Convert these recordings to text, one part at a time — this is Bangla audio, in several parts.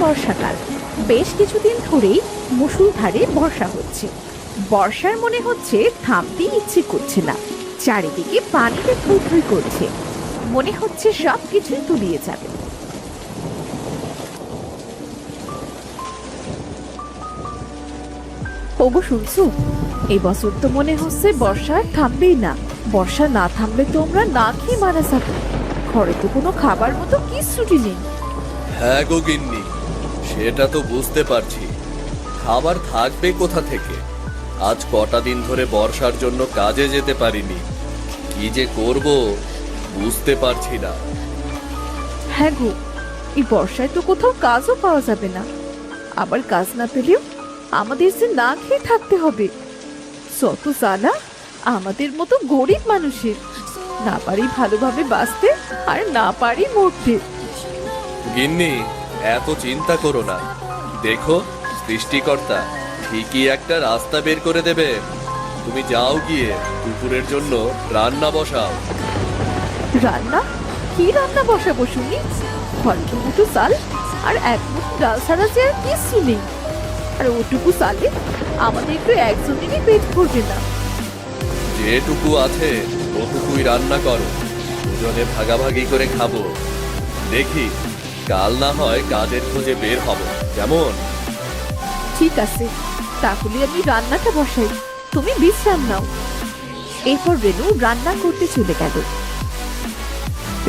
বর্ষাকাল। বেশ কিছুদিন ধরেই মুসুলধারে বর্ষা হচ্ছে। বর্ষার মনে হচ্ছে থামতে ইচ্ছে করছে না। চারিদিকে পানিতে থই করছে। মনে হচ্ছে সব কিছুই তুলিয়ে যাবে। ওগো তো মনে হচ্ছে বর্ষা থামবেই না। বর্ষা না থামলে তো আমরা না খেয়ে মারা যাব। ঘরে তো কোনো খাবার মতো কিচ্ছুটি নেই। হ্যাঁ গো গিন্নি সেটা তো বুঝতে পারছি। খাবার থাকবে কোথা থেকে? আজ কটা দিন ধরে বর্ষার জন্য কাজে যেতে পারিনি। কি যে করব বুঝতে পারছি না। হ্যাঁ গো এই বর্ষায় তো কোথাও কাজও পাওয়া যাবে না। আবার কাজ না পেলেও আমাদের যে না খেয়ে থাকতে হবে। যত জ্বালা আমাদের মতো গরিব মানুষের। না পারি ভালোভাবে বাঁচতে আর না পারি মরতে। গিন্নি এত চিন্তা করো না। দেখো সৃষ্টিকর্তা ঠিকই একটা রাস্তা বের করে দেবে। তুমি যাও গিয়ে দুপুরের জন্য রান্না বসাও। রান্না? কি রান্না বসাবো শুনি? অল্প মুঠো চাল আর এক মুঠো ডাল ছাড়া যে আর কিছু নেই। আর ওটুকু চালে আমাদের তো একজনেরই পেট ভরবে না। যেটুকু আছে ওটুকুই রান্না করো। দুজনে ভাগাভাগি করে খাব। দেখি কাল না হয় কাজের খোঁজে বের হব। কেমন? ঠিক আছে। তাহলে আমি রান্নাটা বসাই। তুমি বিশ্রাম নাও। এরপর রেনু রান্না করতে চলে গেল।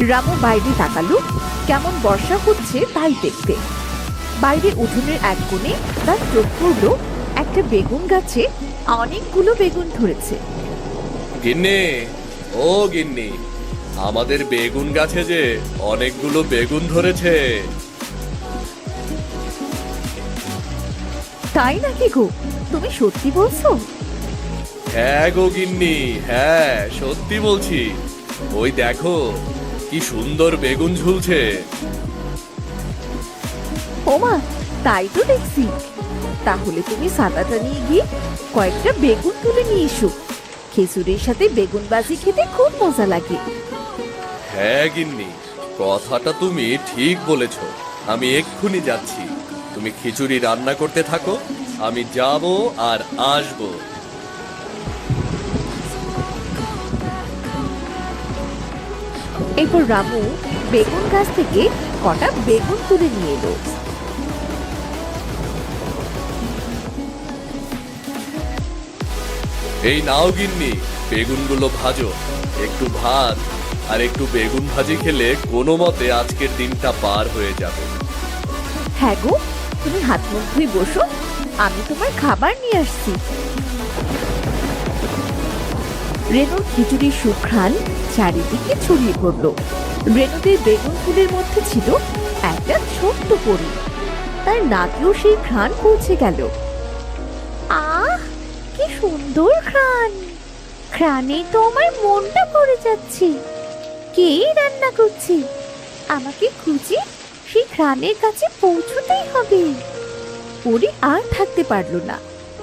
রামু বাইরে তাকালো কেমন বর্ষা হচ্ছে তাই দেখতে। বাইরে উঠোনের এক কোণে তার চোখ পড়ল একটা বেগুন গাছে অনেকগুলো বেগুন ধরেছে। গিন্নি ও গিন্নি আমাদের বেগুন গাছে যে অনেকগুলো বেগুন ধরেছে। তাই নাকি গো? তুমি সত্যি বলছো? হ্যাঁ গো গিন্নি হ্যাঁ সত্যি বলছি। ওই দেখো কি সুন্দর বেগুন ঝুলছে। ওমা তাই তো দেখছি। তাহলে তুমি সাদাটা নিয়ে গিয়ে কয়েকটা বেগুন তুলে নিয়ে এসো। খিচুড়ির সাথে বেগুন ভাজি খেতে খুব মজা লাগে। হ্যাঁ গিন্নি কথাটা তুমি ঠিক বলেছ। আমি এক্ষুনি যাচ্ছি। তুমি খিচুড়ি রান্না করতে থাকো আমি যাব আর আসব। এরপর রামু বেগুন গাছ থেকে কটা বেগুন তুলে নিয়ে এলো। এই নাও গিন্নি বেগুনগুলো ভাজো। একটু ভাত আর একটু বেগুন ভাজি খেলে কোনো মতে আজকের দিনটা পার হয়ে যাবে। হ্যাঁ গো, তুমি হাত মুখ ধুয়ে বসো, আমি তোমার খাবার নিয়ে আসছি। রেনুর খিচুড়ির সুঘ্রাণ চারিদিকে ছড়িয়ে পড়ল। রেনুদের বেগুন ফুলের মধ্যে ছিল একটা ছোট্ট পরি। তার নাকেও সেই ঘ্রাণ পৌঁছে গেল। আহ, কি সুন্দর ঘ্রাণ! ঘ্রাণে তো আমার মনটা পড়ে যাচ্ছে। কে রান্না করছে? আমাকে খুঁজে সেই ঘ্রাণের কাছে পৌঁছতেই হবে। পরি আর থাকতে পারল না।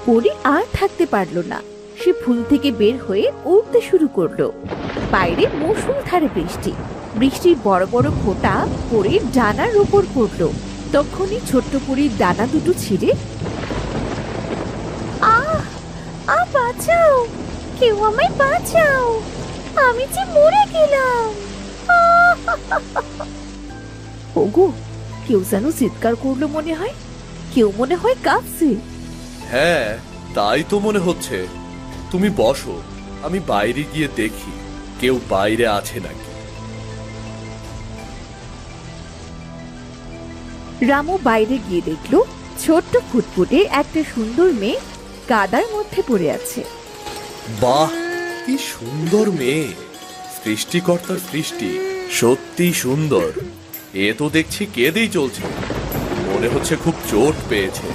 পরি আর থাকতে পারল না। সে ফুল থেকে বের হয়ে উড়তে শুরু করল। বাইরে মুষলধারে বৃষ্টি। বৃষ্টির বড় বড় ফোঁটা পরির ডানার উপর পড়ল। তখনই ছোট্ট পরির ডানা দুটো ছিঁড়ে, আহ আ বাঁচাও! কেউ আমায় বাঁচাও! আমি যে মরে গেলাম। ওগো কেউ যেন চিৎকার করল মনে হয়। কেউ মনে হয় কাঁদছে। হ্যাঁ তাই তো মনে হচ্ছে। তুমি বসো আমি বাইরে গিয়ে দেখি কেউ বাইরে আছে নাকি। রামু বাইরে গিয়ে দেখল ছোট্ট ফুটফুটে একটা সুন্দর মেয়ে কাদার মধ্যে পড়ে আছে। বাহ কি সুন্দর মেয়ে। সৃষ্টিকর্তার সৃষ্টি সত্যি সুন্দর। এ তো দেখছি কেঁদেই চলছে। মনে হচ্ছে খুব চোট পেয়েছে।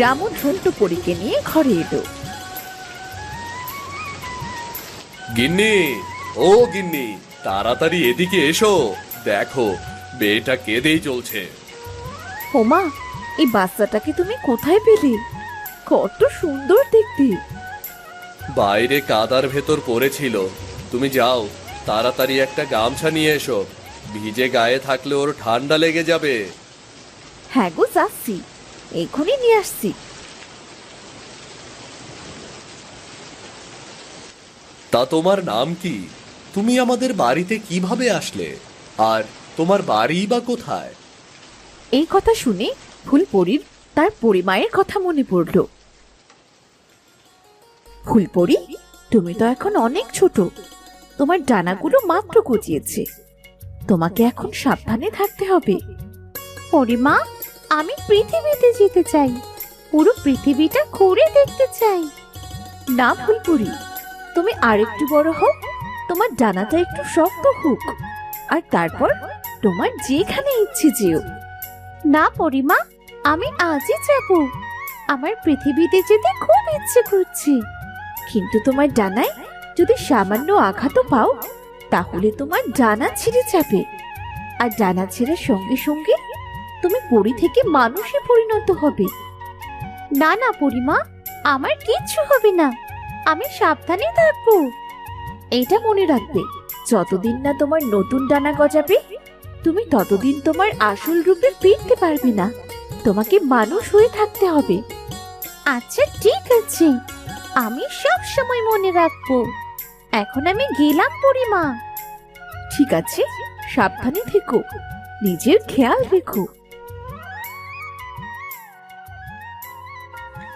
রামু ছোট্ট পরীকে নিয়ে ঘরে এলো। গিন্নি ও গিন্নি তাড়াতাড়ি এদিকে এসো। দেখো মেয়েটা কেঁদেই চলছে। হোমা এই বাচ্চাটাকে তুমি কোথায় পেলে? কত সুন্দর দেখতে। বাইরে কাদার ভেতর পড়েছিল। তুমি যাও তাড়াতাড়ি একটা গামছা নিয়ে এসো। ভিজে গায়ে থাকলে ওর ঠান্ডা লেগে যাবে। হ্যাঁ গো যাচ্ছি। এখনই নিয়ে আসছি। তা তোমার নাম কি? তুমি আমাদের বাড়িতে কীভাবে আসলে? আর তোমার বাড়ি বা কোথায়? এই কথা শুনে ফুলপরির তার পরিমায়ের কথা মনে পড়ল। ফুলপরি, তুমি তো এখন অনেক ছোট। তোমার ডানাগুলো মাত্র গজিয়েছে। তোমাকে এখন সাবধানে থাকতে হবে। পরিমা আমি পৃথিবীতে যেতে চাই। পুরো পৃথিবীটা ঘুরে দেখতে চাই। না ফুলপুরি, তুমি আরেকটু বড় হও। তোমার ডানাটা একটু শক্ত হোক। আর তারপর তোমার যেখানে ইচ্ছে যেও। না পরিমা আমি আজই যাব। আমার পৃথিবীতে যেতে খুব ইচ্ছে করছে। কিন্তু তোমার ডানায় যদি সামান্য আঘাতও পাও, তাহলে তোমার ডানা ছিঁড়ে যাবে। আর ডানা ছেঁড়ার সঙ্গে সঙ্গে তুমি পরি থেকে মানুষে পরিণত হবে। না না, পরিমা, আমার কিচ্ছু হবে না। আমি সাবধানে থাকব। এটা মনে রাখবে, যতদিন না তোমার নতুন ডানা গজাবে, তুমি ততদিন তোমার আসল রূপে ফিরতে পারবে না। তোমাকে মানুষ হয়ে থাকতে হবে। আচ্ছা ঠিক আছে। আমি সব সময় মনে রাখব। এখন আমি গেলাম পরিমা। ঠিক আছে সাবধানে থেকো। নিজের খেয়াল রেখো।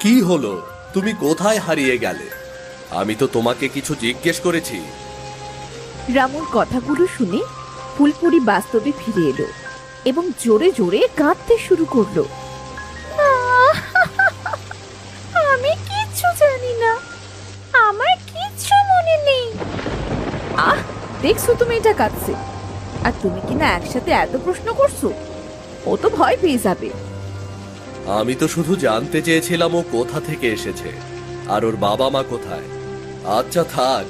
কি হলো? তুমি কোথায় হারিয়ে গেলে? আমি তো তোমাকে কিছু জিজ্ঞেস করেছি। রামুর কথাগুলো শুনে ফুলপুরি বাস্তবে ফিরে এলো এবং জোরে জোরে কাঁদতে শুরু করল। আমি কিচ্ছু জানি না। আমার কিচ্ছু মনে নেই। আহ দেখছ তুমি এটা কাঁদছে আর তুমি কিনা একসাথে এত প্রশ্ন করছ? ও তো ভয় পেয়ে যাবে। আমি তো শুধু জানতে চেয়েছিলাম ও কোথা থেকে এসেছে। আর ওর বাবা মা কোথায়? আচ্ছা থাক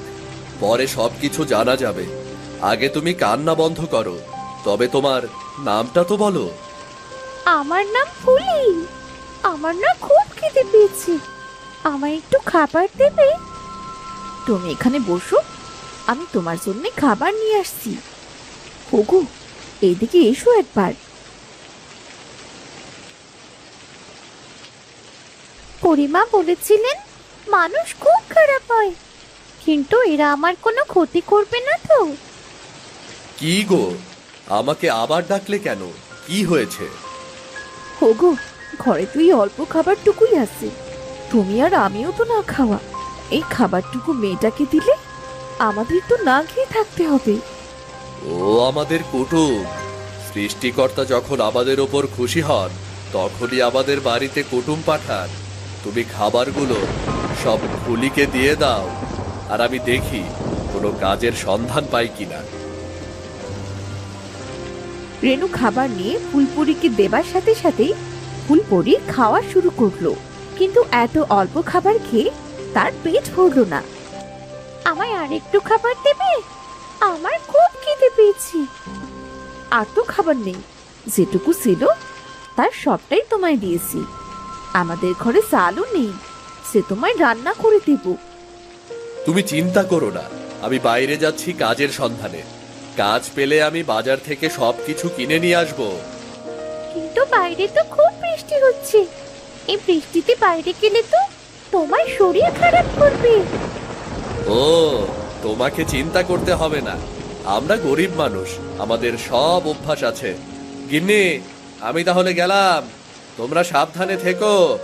পরে সবকিছু জানা যাবে। আগে তুমি কান্না বন্ধ করো তবে তোমার নামটা তো বলো। আমার নাম ফুলি। আমার না খুব খেতে পেয়েছে। আমায় একটু খাবার দেবে? তুমি এখানে বসো। আমি তোমার জন্য খাবার নিয়ে আসছি। ওগো এইদিকে এসো একবার। পরিমা বলেছিলেন, মানুষ খুব খারাপ হয়। কিন্তু এরা আমার কোনো ক্ষতি করবে না তো। কি গো? আমাকে আবার ডাকলে কেন? কি হয়েছে? ওগো, ঘরে তুই অল্প খাবারটুকুই আছে। তুমি আর আমিও তো না খাওয়া। এই খাবারটুকু মেয়েটাকে দিলে আমাদের তো না খেয়ে থাকতে হবে। ও আমাদের কুটুম। সৃষ্টিকর্তা যখন আমাদের ওপর খুশি হন, তখনই আমাদের বাড়িতে কুটুম পাঠান। তুমি খাবারগুলো সব ফুলিকে দিয়ে দাও। আর আমি দেখি কোনো কাজের সন্ধান পাই কিনা। রেনু খাবার নিয়ে ফুলপুরিকে দেবার সাথে সাথেই ফুলপুরি খাওয়া শুরু করল। কিন্তু এত অল্প খাবার খেয়ে তার পেট ভরল না। আমায় আরেকটু খাবার দেবে? আমার খুব খিদে পেয়েছি। আর তো খাবার নেই। যেটুকু ছিল, তার সবটাই তোমায় দিয়েছি। আমাদের ঘরে চালও নেই। সে তোমায় রান্না করে দেব। তুমি চিন্তা করো না। আমি বাইরে যাচ্ছি কাজের সন্ধানে। কাজ পেলে আমি বাজার থেকে সবকিছু কিনে নিয়ে আসব। কিন্তু বাইরে তো খুব বৃষ্টি হচ্ছে। এই বৃষ্টিতে বাইরে গেলে তো তোমার শরীর খারাপ করবে। ও তোমাকে চিন্তা করতে হবে না। আমরা গরিব মানুষ আমাদের সব অভ্যাস আছে। গিন্নি আমি তাহলে গেলাম। তোমরা সাবধানে থেকো।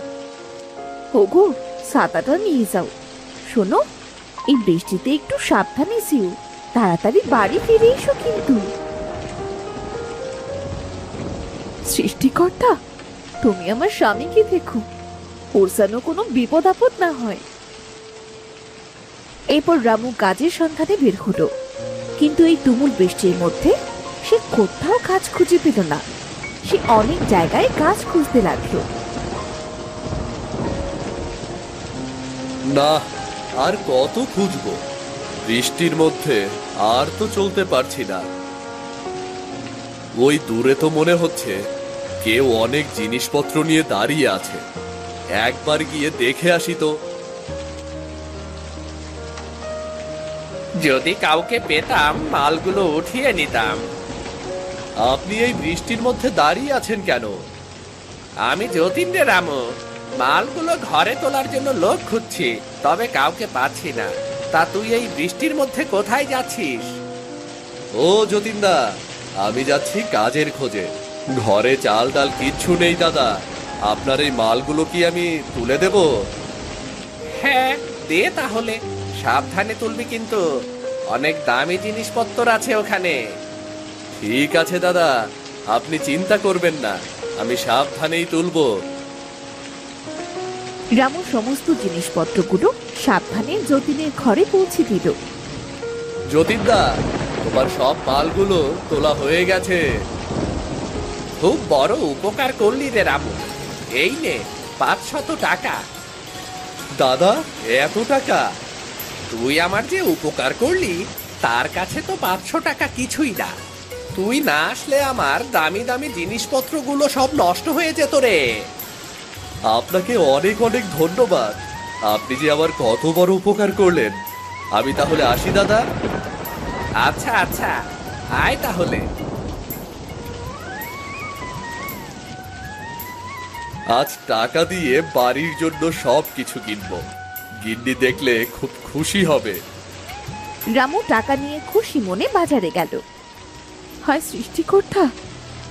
ওগো ছাতাটা নিয়ে যাও। শোনো এই বৃষ্টিতে একটু সাবধানে যেও। তাড়াতাড়ি বাড়ি ফিরে এসো কিন্তু। সৃষ্টিকর্তা, তুমি আমার স্বামীকে দেখো। ওর যেন কোনো বিপদ আপদ না হয়। এরপর রামু কাজের সন্ধানে বের হলো। কিন্তু এই তুমুল বৃষ্টির মধ্যে সে কোথাও কাজ খুঁজে পেল না। সে অনেক জায়গায় কাজ খুঁজতে লাগল। না, আর কত খুঁজবো? বৃষ্টির মধ্যে আর তো চলতে পারছি না। ওই দূরে তো মনে হচ্ছে কেউ অনেক জিনিসপত্র নিয়ে দাঁড়িয়ে আছে। একবার গিয়ে দেখে আসি তো। যদি কাউকে পেতাম মালগুলো উঠিয়ে নিতাম। আপনি এই বৃষ্টির মধ্যে দাঁড়িয়ে আছেন কেন? আমি যতীন রে রামু। মালগুলো ঘরে তোলার জন্য লোক খুঁজছি তবে কাউকে পাচ্ছি না। তা তুই এই বৃষ্টির মধ্যে কোথায় যাচ্ছিস? ও যতীনদা আমি যাচ্ছি কাজের খোঁজে। ঘরে চাল ডাল কিচ্ছু নেই দাদা। আপনার এই মালগুলো কি আমি তুলে দেব? হ্যাঁ দে তাহলে। সাবধানে তুলবি কিন্তু। অনেক দামি জিনিসপত্র আছে ওখানে। ঠিক আছে দাদা। আপনি চিন্তা করবেন না। আমি সাবধানেই তুলবো। রামু সমস্ত জিনিসপত্রগুলো সাবধানে যতীনের ঘরে পৌঁছে দিল। যতীনদা, তোমার সব মালগুলো তোলা হয়ে গেছে। খুব বড় উপকার করলি রে রামু। এই নে, পাঁচশত টাকা। দাদা, এত টাকা? তুই আমার যে উপকার করলি, তার কাছে তো পাঁচশো টাকা কিছুই না। তুই না আসলে আমার দামি দামি জিনিসপত্রগুলো সব নষ্ট হয়ে যেত রে। আপনাকে অনেক অনেক ধন্যবাদ। আপনি যে আমার কত বড় উপকার করলেন। আমি তাহলে আসি দাদা। আচ্ছা আচ্ছা। আয় তাহলে। আজ টাকা দিয়ে বাড়ির জন্য সব কিছু কিনবো। গিন্নি দেখলে খুব খুশি হবে। রামু টাকা নিয়ে খুশি মনে বাজারে গেল। হয় সৃষ্টিকর্তা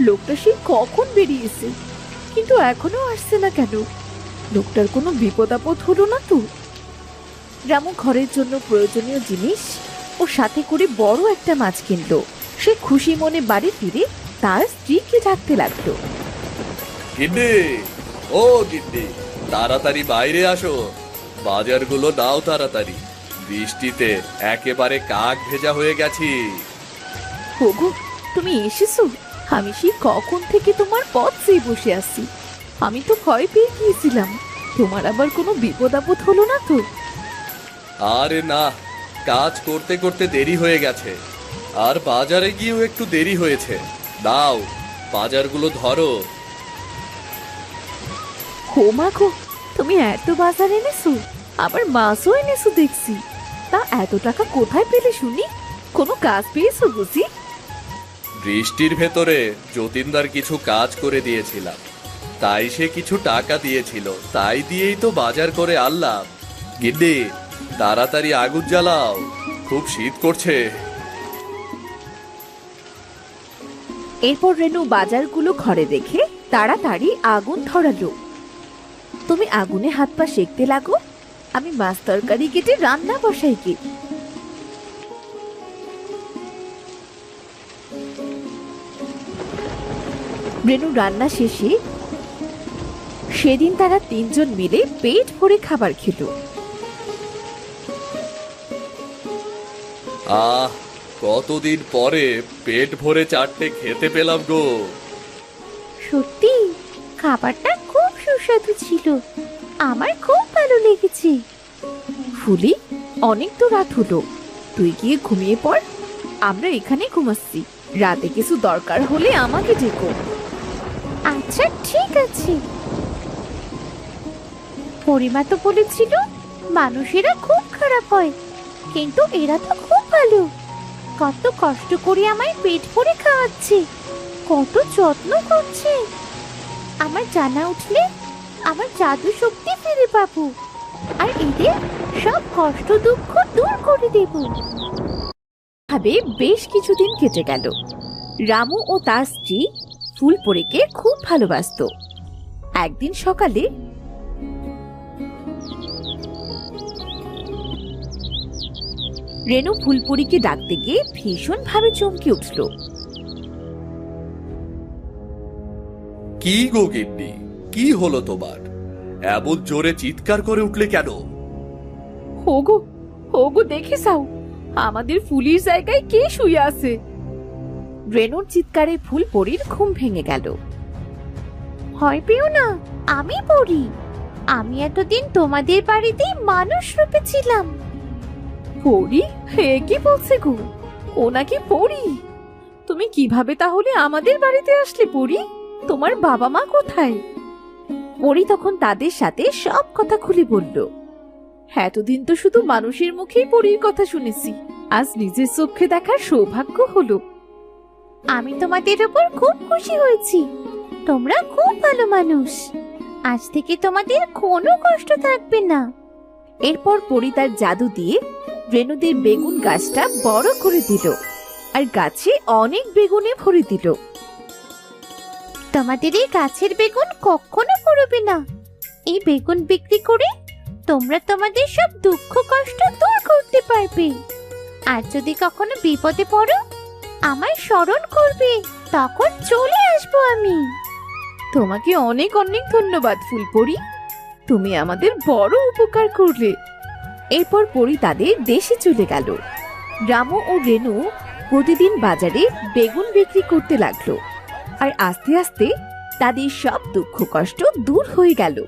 লোকটা সে কখন বেরিয়েছে? কিন্তু এখনও আসছে না কেন? লোকটার কোনো বিপদ আপদ হলো না তো। রামু ঘরের জন্য প্রয়োজনীয় জিনিস ও সাথে করে বড় একটা মাছ কিনলো। সে খুশি মনে বাড়ি ফিরে তার স্ত্রীকে ডাকতে লাগল। গিন্নি ও গিন্নি তাড়াতাড়ি বাইরে আসো। বাজারগুলো দাও তাড়াতাড়ি। বৃষ্টিতে একেবারে কাক ভেজা হয়ে গেছি। ওগো তুমি এসেছ? আমি সেই কখন থেকে তোমার পথ চেয়ে বসে আছি? আমি তো ভয় পেয়ে গিয়েছিলাম। তোমার আবার কোনো বিপদ আপদ হলো না তো? আরে না কাজ করতে করতে দেরি হয়ে গেছে। আর বাজারে গিয়েও একটু দেরি হয়েছে। দাও বাজারগুলো ধরো। হো মা গো তুমি এত বাজার এনেছো আবার মাছও এনেছো দেখছি। তা এত টাকা কোথায় পেলে শুনি? কোনো কাজ পেয়েছ বুঝি? বৃষ্টির ভেতরে যতীনদার কিছু কাজ করে দিয়েছিলাম। তাই সে কিছু টাকা দিয়েছিল। তাই দিয়েই তো বাজার করে আনলাম। গিন্নি, তাড়াতাড়ি আগুন জ্বালাও। খুব শীত করছে। এরপর রেনু বাজারগুলো ঘরে রেখে তাড়াতাড়ি আগুন ধরালো। তুমি আগুনে হাত পা সেকতে লাগো? আমি মাছ তরকারি কেটে রান্না বসাই কি রেনু রান্না শেষে সেদিন তারা তিনজন মিলে পেট ভরে খাবার খেলো। আহ কতদিন পরে পেট ভরে চারটে খেতে পেলাম গো। সত্যি খাবারটা খুব সুস্বাদু ছিল। আমার খুব ভালো লেগেছে। ফুলি অনেক তো রাত হলো। তুই গিয়ে ঘুমিয়ে পড়। আমরা এখানে ঘুমাচ্ছি। রাতে কিছু দরকার হলে আমাকে ডেকো। আচ্ছা ঠিক আছে। পরিমা তো বলেছিল, মানুষেরা খুব খারাপ হয়, কিন্তু এরা তো খুব ভালো। কত কষ্ট করে আমায় পেট ভরে খাওয়াচ্ছে, কত যত্ন করছে। আমার জানা উঠলে আমার জাদু শক্তি ফিরে পাবো, আর এদের সব কষ্ট দুঃখ দূর করে দেব। ভাবে বেশ কিছুদিন কেটে গেল। রামু ও তার স্ত্রী ফুলপরিকে খুব ভালোবাসতো। একদিন সকালে রেনু ফুলপুরিকে ডাকতে গিয়ে ভীষণ ভাবে চমকে উঠল। কি গো গিন্নি? কি হলো তোমার? এমন জোরে চিৎকার করে উঠলে কেন? ওগো ওগো দেখে যাও আমাদের ফুলির জায়গায় কে শুয়ে আছে? রেনুর চিৎকারে ফুল পরীর ঘুম ভেঙে গেল। ভয় পেও না, আমি পড়ি। আমি এতদিন তোমাদের বাড়িতে মানুষ রূপে ছিলাম। পড়ি? হে কি বলছে গো? ও নাকি পড়ি? তুমি কীভাবে তাহলে আমাদের বাড়িতে আসলে পড়ি? তোমার বাবা মা কোথায়? পরি তখন তাদের সাথে সব কথা খুলে বলল। এতদিন তো শুধু মানুষের মুখেই পরীর কথা শুনেছি। আজ নিজের চোখে দেখার সৌভাগ্য হলো। আমি তোমাদের উপর খুব খুশি হয়েছি। তোমরা খুব ভালো মানুষ। আজ থেকে তোমাদের কোনো কষ্ট থাকবে না। এরপর পরি তার জাদু দিয়ে রেণুদের বেগুন গাছটা বড় করে দিল আর গাছে অনেক বেগুনে ভরে দিল। তোমাদের এই গাছের বেগুন কখনো করবে না। এই বেগুন বিক্রি করে তোমরা তোমাদের সব দুঃখ কষ্ট দূর করতে পারবে। আর যদি কখনো বিপদে পড়ো আমায় স্মরণ করবে, তখন চলে আসব আমি। তোমাকে অনেক অনেক ধন্যবাদ ফুলপরি। তুমি আমাদের বড় উপকার করলে। এরপর পরি তাদের দেশে চলে গেল। রামু ও রেনু প্রতিদিন বাজারে বেগুন বিক্রি করতে লাগল। আর আস্তে আস্তে তাদের সব দুঃখ কষ্ট দূর হয়ে গেল।